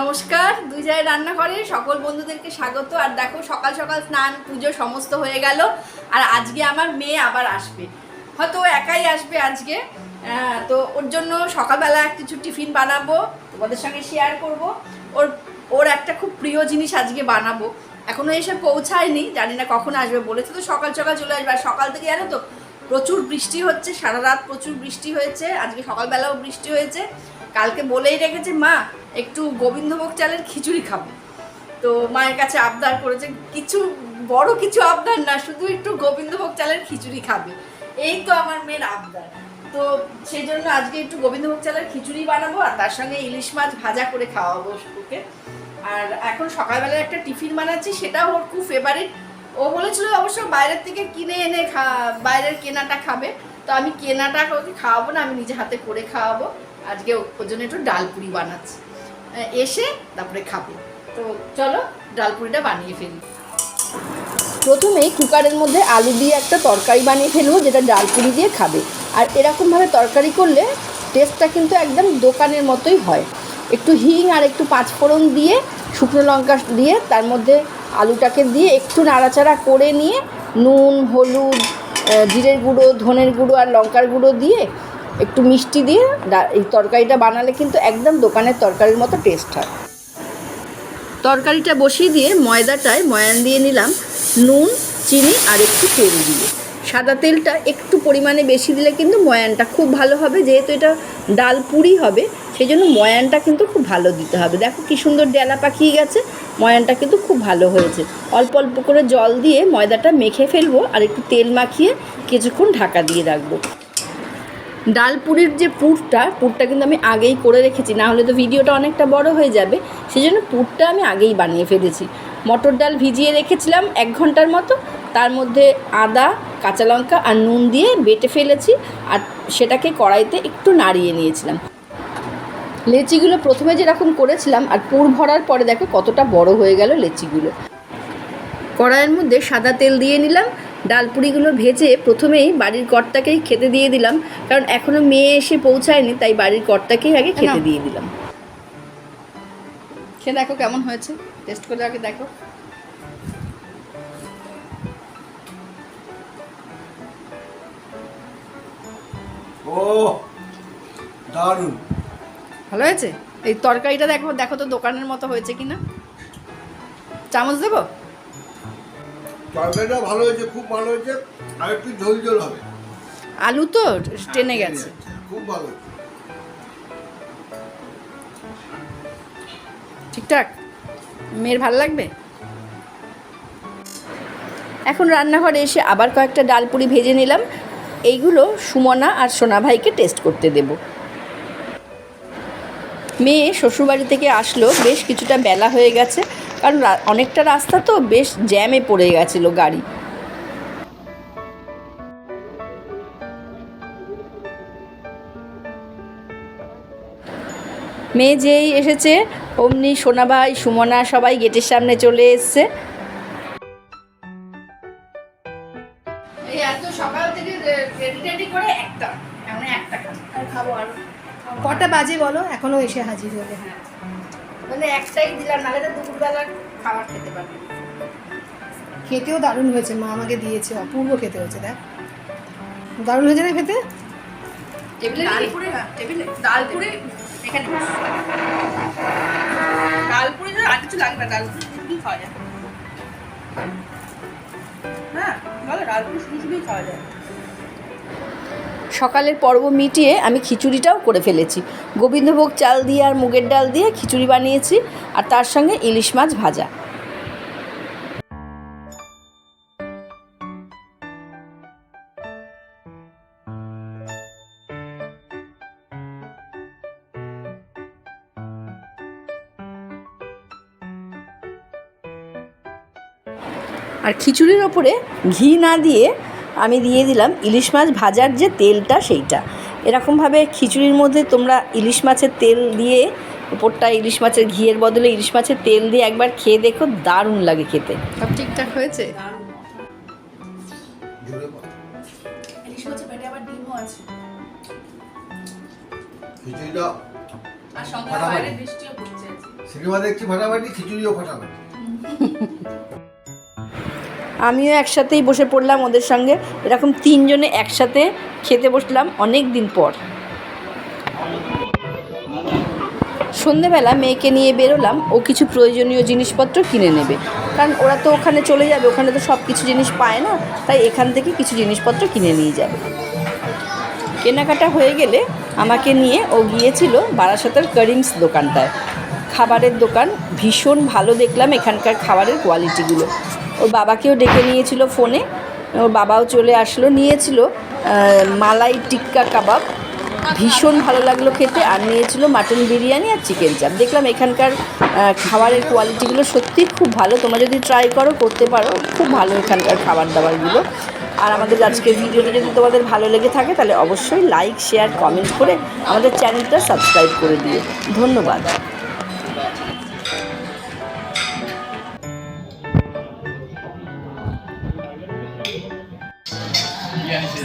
নমস্কার, দুই জায়গায় রান্না করে, সকল বন্ধুদেরকে স্বাগত। আর দেখো, সকাল সকাল স্নান, পুজো সমস্ত হয়ে গেল। আর আজকে আমার মেয়ে আবার আসবে। হয়তো একাই আসবে আজকে। তো ওর জন্য সকালবেলা কিছু টিফিন বানাবো, তোমাদের সঙ্গে শেয়ার করব। ওর ওর একটা খুব প্রিয় জিনিস আজকে বানাবো। এখনও এসে পৌঁছায়নি, জানি না কখন আসবে, বলেছে তো সকাল সকাল চলে আসবে। আর সকাল থেকে জানো তো, প্রচুর বৃষ্টি হচ্ছে, সারা রাত প্রচুর বৃষ্টি হয়েছে, আজকে সকালবেলাও বৃষ্টি হয়েছে। কালকে বলেই রেখেছে, মা, একটু গোবিন্দভোগ চালের খিচুড়ি খাব। তো মায়ের কাছে আবদার করেছে, কিছু, বড় কিছু আবদার না, শুধু একটু গোবিন্দভোগ চালের খিচুড়ি খাবে। এই তো আমার মেয়ের আবদার। তো সেই জন্য আজকে একটু গোবিন্দভোগ চালের খিচুড়ি বানাবো আর তার সঙ্গে ইলিশ মাছ ভাজা করে খাওয়াবো ওকে। আর এখন সকালবেলা একটা টিফিন বানাচ্ছি সেটাও ওর খুব ফেভারিট ও বলেছিল অবশ্য বাইরের থেকে কিনে এনে খা, বাইরের কেনাটা খাবে। তো আমি কেনাটা খাওয়াবো না, আমি নিজে হাতে করে খাওয়াবো। আজকে ওর জন্য একটু ডালপুরি বানাচ্ছি। আহ, এসে তারপরে খাব। তো চলো ডাল ডালপুরিটা বানিয়ে ফেলি। প্রথমেই কুকারের মধ্যে আলু দিয়ে একটা তরকারি বানিয়ে ফেলব যেটা ডাল ডালপুরি দিয়ে খাবে। আর এরকমভাবে তরকারি করলে টেস্টটা কিন্তু একদম দোকানের মতোই হয়। একটু হিং আর একটু পাঁচফোড়ন দিয়ে শুকনো লঙ্কা দিয়ে তার মধ্যে আলুটাকে দিয়ে একটু নাড়াচাড়া করে নিয়ে নুন হলুদ জিরের গুঁড়ো ধনের গুঁড়ো আর লঙ্কার গুঁড়ো দিয়ে একটু মিষ্টি দিয়ে এই তরকারিটা বানালে কিন্তু একদম দোকানের তরকারির মতো টেস্ট হয়। তরকারিটা বসিয়ে দিয়ে ময়দাটায় ময়ান দিয়ে নিলাম নুন, চিনি আর একটু তেল দিয়ে। সাদা তেলটা একটু পরিমাণে বেশি দিলে কিন্তু ময়ানটা খুব ভালো হবে, যেহেতু এটা ডাল পুরি হবে সেই জন্য ময়ানটা কিন্তু খুব ভালো দিতে হবে। দেখো কি সুন্দর ডেলা পাকিয়ে গেছে, ময়ানটা কিন্তু খুব ভালো হয়েছে। অল্প অল্প করে জল দিয়ে ময়দাটা মেখে ফেলব আর একটু তেল মাখিয়ে কিছুক্ষণ ঢাকা দিয়ে রাখব। ডাল পুরির যে পুরটা পুরটা কিন্তু আমি আগেই করে রেখেছি, না হলে তো ভিডিওটা অনেকটা বড় হয়ে যাবে। সেই জন্য পুরটা আমি আগেই বানিয়ে ফেলেছি। মটর ডাল ভিজিয়ে রেখেছিলাম এক ঘণ্টার মতো, তার মধ্যে আদা, কাঁচা লঙ্কা আর নুন দিয়ে বেটে ফেলেছি আর সেটাকে কড়াইতে একটু নাড়িয়ে নিয়েছিলাম। লেচিগুলো প্রথমে যেরকম করেছিলাম আর পুর ভরার পরে দেখো কতটা বড় হয়ে গেল লেচিগুলো। কড়াইয়ের মধ্যে সাদা তেল দিয়ে নিলাম ডালপুরিগুলো ভেজে প্রথমেই বাড়ির কর্তাকেই খেতে দিয়ে দিলাম। কারণ এখনও মেয়ে এসে পৌঁছায়নি তাই বাড়ির কর্তাকেই আগে খেতে দিয়ে দিলাম। খেয়ে দেখো কেমন হয়েছে। টেস্ট করে আগে দেখো। ও দারুণ। ভালো হয়েছে? এই তরকারিটা দেখো দেখো তো দোকানের মতো হয়েছে কিনা। চামচ দেবো? তরকারিটা ভালো হয়েছে খুব ভালো হয়েছে আর একটু ঝোল ঝোল হবে। আলু তো টেনে গেছে। খুব ভালো ঠিকঠাক? মেয়ের ভালো লাগবে? এখন রান্নাঘরে এসে আবার কয়েকটা ডালপুরি ভেজে নিলাম। এইগুলো সুমনা আর সোনা ভাইকে টেস্ট করতে দেব। মেয়ে শ্বশুরবাড়ি থেকে আসলো বেশ কিছুটা বেলা হয়ে গেছে। কারণ রা- অনেকটা রাস্তা তো বেশ জ্যামে পড়ে গেছিল গাড়ি। মেয়ে যেই এসেছে অমনি সোনা ভাই সুমনা সবাই গেটের সামনে চলে এসছে। এই এত সকাল থেকে রেডি রেডি করে একটা এমন একটা। খাব আর। কটা বাজে বলো? এখনও এসে হাজির হলে। মানে একটাই দিলাম নাহলে তো দুপুরবেলা খাবার খেতে পারবে। খেতেও দারুণ হয়েছে মা আমাকে দিয়েছে অপূর্ব খেতে হয়েছে দেখ। দারুণ হয়েছে না খেতে? টেবিলে ডালপুরি টেবিলে ডালপুরি এখানে বস। না আর কিছু লাগবে না ডালপুরি খাওয়া যায়। হ্যাঁ বলো ডালপুরি শুধু শুধুই খাওয়া যায়। সকালের পর্ব মিটিয়ে আমি খিচুড়িটাও করে ফেলেছি। গোবিন্দভোগ চাল দিয়ে আর মুগের ডাল দিয়ে খিচুড়ি বানিয়েছি আর তার সঙ্গে ইলিশ মাছ ভাজা। আর খিচুড়ির ওপরে ঘি না দিয়ে আমি দিয়ে দিলাম ইলিশ মাছ ভাজার যে তেলটা সেইটা। এরকমভাবে খিচুড়ির মধ্যে তোমরা ইলিশ মাছের তেল দিয়ে উপরটা ইলিশ মাছের ঘিয়ের বদলে ইলিশ মাছের তেল দিয়ে একবার খেয়ে দেখো দারুণ লাগে খেতে। সব ঠিকঠাক হয়েছে? ঝোলে পড়ে। ইলিশ মাছের পেটে আবার ডিমও আছে। খিচুড়িটা আর সঙ্গে বাইরে বৃষ্টিও পড়ছে। সিনেমা দেখছি ফাটাফাটি খিচুড়িও ফাটাফাটি। আমিও একসাথেই বসে পড়লাম ওদের সঙ্গে। এরকম তিনজনে একসাথে খেতে বসলাম অনেক দিন পর। সন্ধেবেলা মেয়েকে নিয়ে বেরোলাম, ও কিছু প্রয়োজনীয় জিনিসপত্র কিনে নেবে। কারণ ওরা তো ওখানে চলে যাবে, ওখানে তো সব কিছু জিনিস পায় না, তাই এখান থেকে কিছু জিনিসপত্র কিনে নিয়ে যাবে। কেনাকাটা হয়ে গেলে আমাকে নিয়ে ও গিয়েছিল বারাসাতের করিমস দোকানটায়। খাবারের দোকান ভীষণ ভালো দেখলাম এখানকার খাবারের কোয়ালিটিগুলো ওর বাবাকেও ডেকে নিয়েছিল ফোনে। ওর বাবাও চলে আসলো, নিয়েছিল মালাই টিক্কা কাবাব। ভীষণ ভালো লাগল খেতে। আর নিয়েছিল মাটন বিরিয়ানি আর চিকেন চাপ। দেখলাম এখানকার খাবারের কোয়ালিটিগুলো সত্যিই খুব ভালো। তোমরা যদি ট্রাই করো, করতে পারো। খুব ভালো এখানকার খাবার দাবারগুলো আর আমাদের আজকের ভিডিওটা যদি তোমাদের ভালো লেগে থাকে, তাহলে অবশ্যই লাইক শেয়ার কমেন্ট করে আমাদের চ্যানেলটা সাবস্ক্রাইব করে দিও। ধন্যবাদ। 没事。